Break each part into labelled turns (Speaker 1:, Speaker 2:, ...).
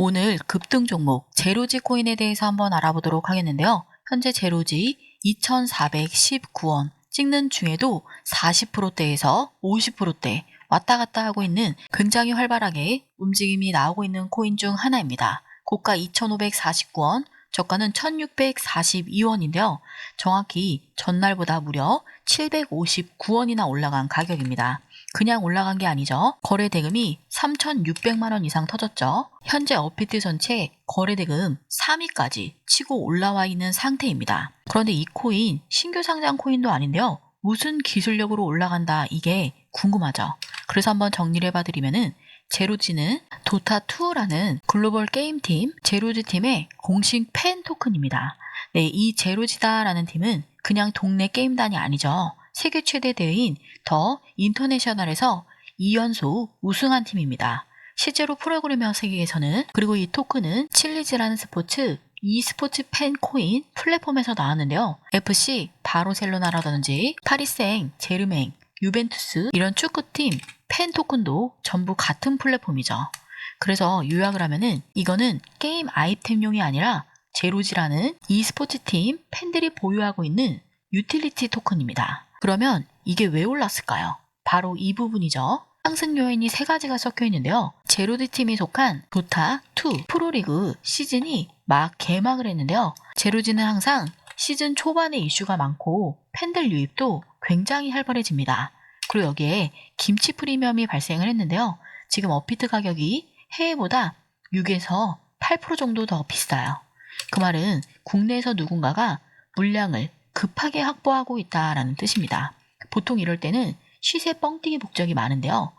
Speaker 1: 오늘 급등 종목 제로지 코인에 대해서 한번 알아보도록 하겠는데요. 현재 제로지 2,419원 찍는 중에도 40%대에서 50%대 왔다 갔다 하고 있는 굉장히 활발하게 움직임이 나오고 있는 코인 중 하나입니다. 고가 2,549원, 저가는 1,642원인데요. 정확히 전날보다 무려 759원이나 올라간 가격입니다. 그냥 올라간 게 아니죠. 거래 대금이 3,600만 원 이상 터졌죠. 현재 어피트 전체 거래 대금 3위까지 치고 올라와 있는 상태입니다. 그런데 이 코인 신규 상장 코인도 아닌데요. 무슨 기술력으로 올라간다 이게 궁금하죠. 그래서 한번 정리를 해봐 드리면은 제로지는 도타2라는 글로벌 게임팀 제로지 팀의 공식 팬 토큰입니다. 네, 이 제로지다라는 팀은 그냥 동네 게임단이 아니죠. 세계 최대 대회인 더 인터내셔널에서 2연속 우승한 팀입니다. 실제로 프로그래머 세계에서는 그리고 이 토큰은 칠리즈라는 스포츠 e스포츠 팬 코인 플랫폼에서 나왔는데요. FC 바르셀로나라든지 파리생, 제르맹, 유벤투스 이런 축구팀 팬 토큰도 전부 같은 플랫폼이죠. 그래서 요약을 하면은 이거는 게임 아이템용이 아니라 제로지라는 e스포츠 팀 팬들이 보유하고 있는 유틸리티 토큰입니다. 그러면 이게 왜 올랐을까요? 바로 이 부분이죠. 상승 요인이 세 가지가 섞여 있는데요. 제로디 팀이 속한 도타 2 프로리그 시즌이 막 개막을 했는데요. 제로지는 항상 시즌 초반에 이슈가 많고 팬들 유입도 굉장히 활발해집니다. 그리고 여기에 김치 프리미엄이 발생을 했는데요. 지금 어피트 가격이 해외보다 6에서 8% 정도 더 비싸요. 그 말은 국내에서 누군가가 물량을 급하게 확보하고 있다라는 뜻입니다. 보통 이럴 때는 시세 뻥튀기 목적이 많은데요.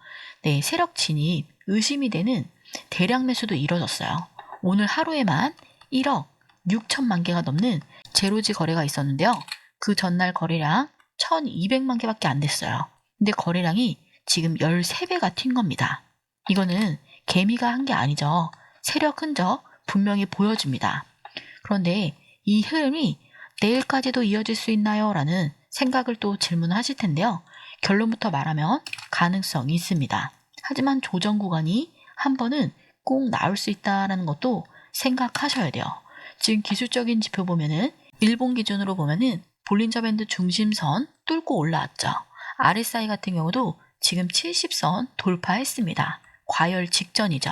Speaker 1: 네, 세력 진입 의심이 되는 대량 매수도 이뤄졌어요. 오늘 하루에만 1억 6천만 개가 넘는 제로지 거래가 있었는데요. 그 전날 거래량 1200만 개밖에 안 됐어요. 근데 거래량이 지금 13배가 튄 겁니다. 이거는 개미가 한 게 아니죠. 세력 흔적 분명히 보여줍니다. 그런데 이 흐름이 내일까지도 이어질 수 있나요? 라는 생각을 또 질문하실 텐데요. 결론부터 말하면 가능성이 있습니다. 하지만 조정 구간이 한 번은 꼭 나올 수 있다는 것도 생각하셔야 돼요. 지금 기술적인 지표 보면은 일본 기준으로 보면은 볼린저 밴드 중심선 뚫고 올라왔죠. RSI 같은 경우도 지금 70선 돌파했습니다. 과열 직전이죠.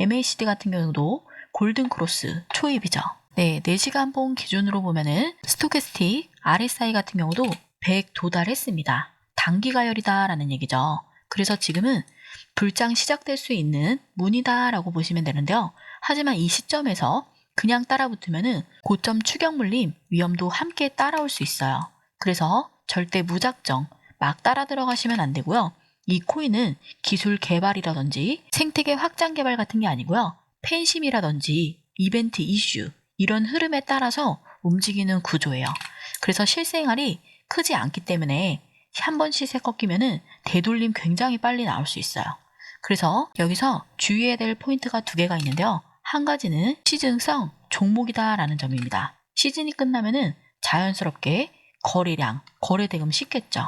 Speaker 1: MACD 같은 경우도 골든 크로스 초입이죠. 네, 4시간 본 기준으로 보면은 스토캐스틱 RSI 같은 경우도 100 도달했습니다. 단기 가열이다라는 얘기죠. 그래서 지금은 불장 시작될 수 있는 문이다라고 보시면 되는데요. 하지만 이 시점에서 그냥 따라붙으면은 고점 추격 물림 위험도 함께 따라올 수 있어요. 그래서 절대 무작정 막 따라 들어가시면 안 되고요. 이 코인은 기술 개발이라든지 생태계 확장 개발 같은 게 아니고요. 팬심이라든지 이벤트 이슈 이런 흐름에 따라서 움직이는 구조예요. 그래서 실생활이 크지 않기 때문에 한 번 시세 꺾이면은 되돌림 굉장히 빨리 나올 수 있어요. 그래서 여기서 주의해야 될 포인트가 두 개가 있는데요. 한 가지는 시즌성 종목이다라는 점입니다. 시즌이 끝나면은 자연스럽게 거래량, 거래 대금 식겠죠.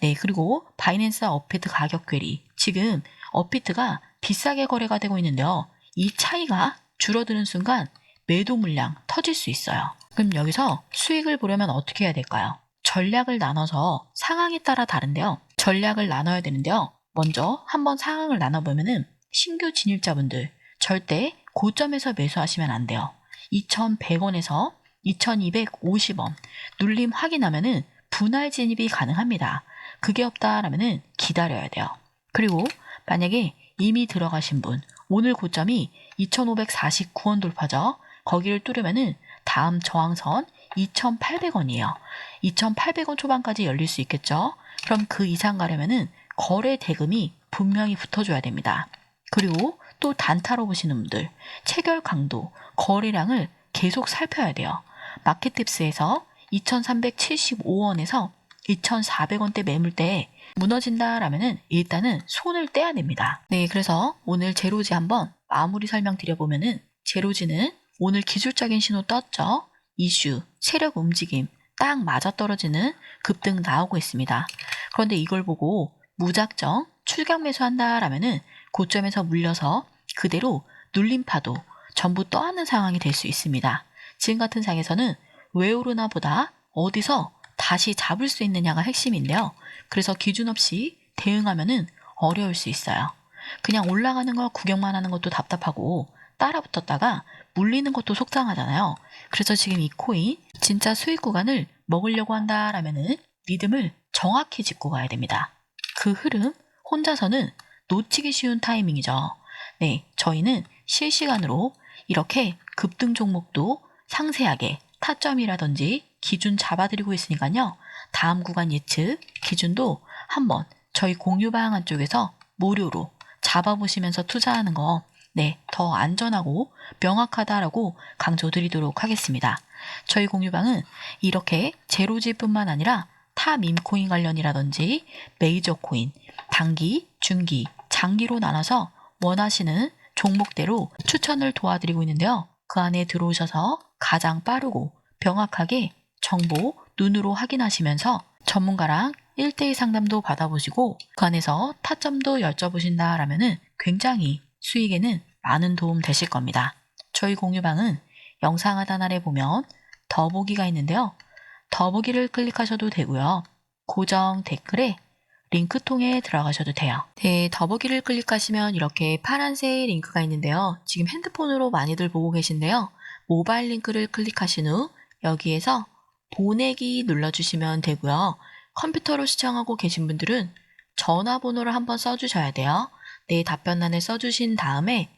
Speaker 1: 네, 그리고 바이낸스 어피트 가격 괴리. 지금 어피트가 비싸게 거래가 되고 있는데요. 이 차이가 줄어드는 순간 매도 물량 터질 수 있어요. 그럼 여기서 수익을 보려면 어떻게 해야 될까요? 전략을 나눠서 상황에 따라 다른데요. 전략을 나눠야 되는데요. 먼저 한번 상황을 나눠보면은 신규 진입자분들 절대 고점에서 매수하시면 안 돼요. 2,100원에서 2,250원 눌림 확인하면은 분할 진입이 가능합니다. 그게 없다라면은 기다려야 돼요. 그리고 만약에 이미 들어가신 분 오늘 고점이 2,549원 돌파죠. 거기를 뚫으면은 다음 저항선 2,800원이에요. 2,800원 초반까지 열릴 수 있겠죠? 그럼 그 이상 가려면은 거래 대금이 분명히 붙어줘야 됩니다. 그리고 또 단타로 보시는 분들, 체결 강도, 거래량을 계속 살펴야 돼요. 마켓팁스에서 2,375원에서 2,400원대 매물대에 무너진다라면은 일단은 손을 떼야 됩니다. 네, 그래서 오늘 제로지 한번 마무리 설명 드려보면은 제로지는 오늘 기술적인 신호 떴죠. 이슈, 세력 움직임, 딱 맞아떨어지는 급등 나오고 있습니다. 그런데 이걸 보고 무작정 출격 매수한다라면은 고점에서 물려서 그대로 눌림파도 전부 떠안는 상황이 될 수 있습니다. 지금 같은 상에서는 왜 오르나 보다 어디서 다시 잡을 수 있느냐가 핵심인데요. 그래서 기준 없이 대응하면은 어려울 수 있어요. 그냥 올라가는 거 구경만 하는 것도 답답하고 따라 붙었다가 물리는 것도 속상하잖아요. 그래서 지금 이 코인 진짜 수익 구간을 먹으려고 한다라면은 리듬을 정확히 짚고 가야 됩니다. 그 흐름 혼자서는 놓치기 쉬운 타이밍이죠. 네, 저희는 실시간으로 이렇게 급등 종목도 상세하게 타점이라든지 기준 잡아드리고 있으니까요. 다음 구간 예측 기준도 한번 저희 공유방 안 쪽에서 무료로 잡아보시면서 투자하는 거 네, 더 안전하고 명확하다라고 강조드리도록 하겠습니다. 저희 공유방은 이렇게 제로지뿐만 아니라 타 밈코인 관련이라든지 메이저 코인, 단기, 중기, 장기로 나눠서 원하시는 종목대로 추천을 도와드리고 있는데요. 그 안에 들어오셔서 가장 빠르고 명확하게 정보 눈으로 확인하시면서 전문가랑 1대1 상담도 받아보시고 그 안에서 타점도 여쭤보신다라면은 굉장히 수익에는 많은 도움 되실 겁니다. 저희 공유방은 영상 하단 아래 보면 더보기가 있는데요. 더보기를 클릭하셔도 되고요. 고정 댓글에 링크 통해 들어가셔도 돼요. 네, 더보기를 클릭하시면 이렇게 파란색 링크가 있는데요. 지금 핸드폰으로 많이들 보고 계신데요. 모바일 링크를 클릭하신 후 여기에서 보내기 눌러주시면 되고요. 컴퓨터로 시청하고 계신 분들은 전화번호를 한번 써주셔야 돼요. 네, 답변란에 써주신 다음에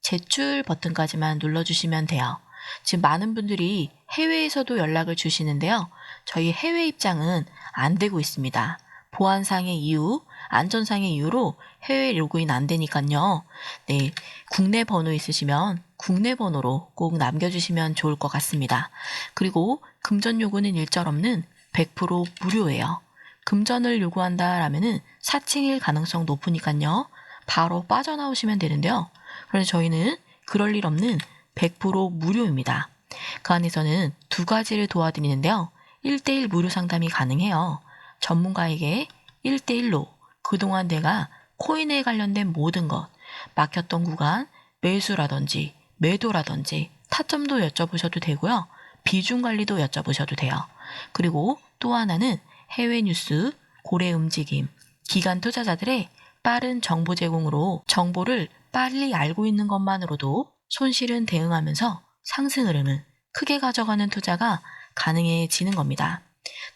Speaker 1: 제출 버튼까지만 눌러주시면 돼요. 지금 많은 분들이 해외에서도 연락을 주시는데요. 저희 해외 입장은 안 되고 있습니다. 보안상의 이유, 안전상의 이유로 해외 로그인 안 되니까요. 네, 국내 번호 있으시면 국내 번호로 꼭 남겨주시면 좋을 것 같습니다. 그리고 금전 요구는 일절 없는 100% 무료예요. 금전을 요구한다라면은 사칭일 가능성 높으니까요. 바로 빠져나오시면 되는데요. 그래서 저희는 그럴 일 없는 100% 무료입니다. 그 안에서는 두 가지를 도와드리는데요. 1대1 무료 상담이 가능해요. 전문가에게 1대1로 그동안 내가 코인에 관련된 모든 것, 막혔던 구간, 매수라든지 매도라든지 타점도 여쭤보셔도 되고요. 비중 관리도 여쭤보셔도 돼요. 그리고 또 하나는 해외 뉴스, 고래 움직임, 기관 투자자들의 빠른 정보 제공으로 정보를 빨리 알고 있는 것만으로도 손실은 대응하면서 상승 흐름은 크게 가져가는 투자가 가능해지는 겁니다.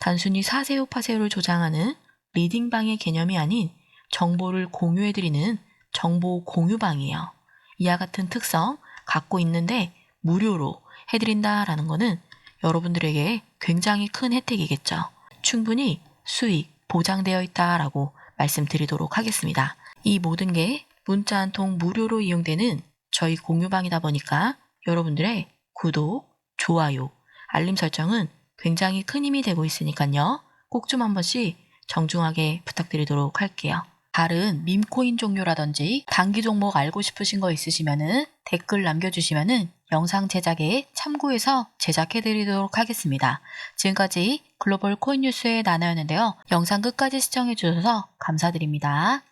Speaker 1: 단순히 사세요 파세요를 조장하는 리딩방의 개념이 아닌 정보를 공유해드리는 정보 공유방이에요. 이와 같은 특성 갖고 있는데 무료로 해드린다라는 거는 여러분들에게 굉장히 큰 혜택이겠죠. 충분히 수익 보장되어 있다라고 말씀드리도록 하겠습니다. 이 모든 게 문자 한 통 무료로 이용되는 저희 공유방이다 보니까 여러분들의 구독, 좋아요, 알림 설정은 굉장히 큰 힘이 되고 있으니까요. 꼭 좀 한 번씩 정중하게 부탁드리도록 할게요. 다른 밈코인 종류라든지 단기 종목 알고 싶으신 거 있으시면은 댓글 남겨주시면은 영상 제작에 참고해서 제작해드리도록 하겠습니다. 지금까지 글로벌 코인 뉴스의 나나였는데요. 영상 끝까지 시청해주셔서 감사드립니다.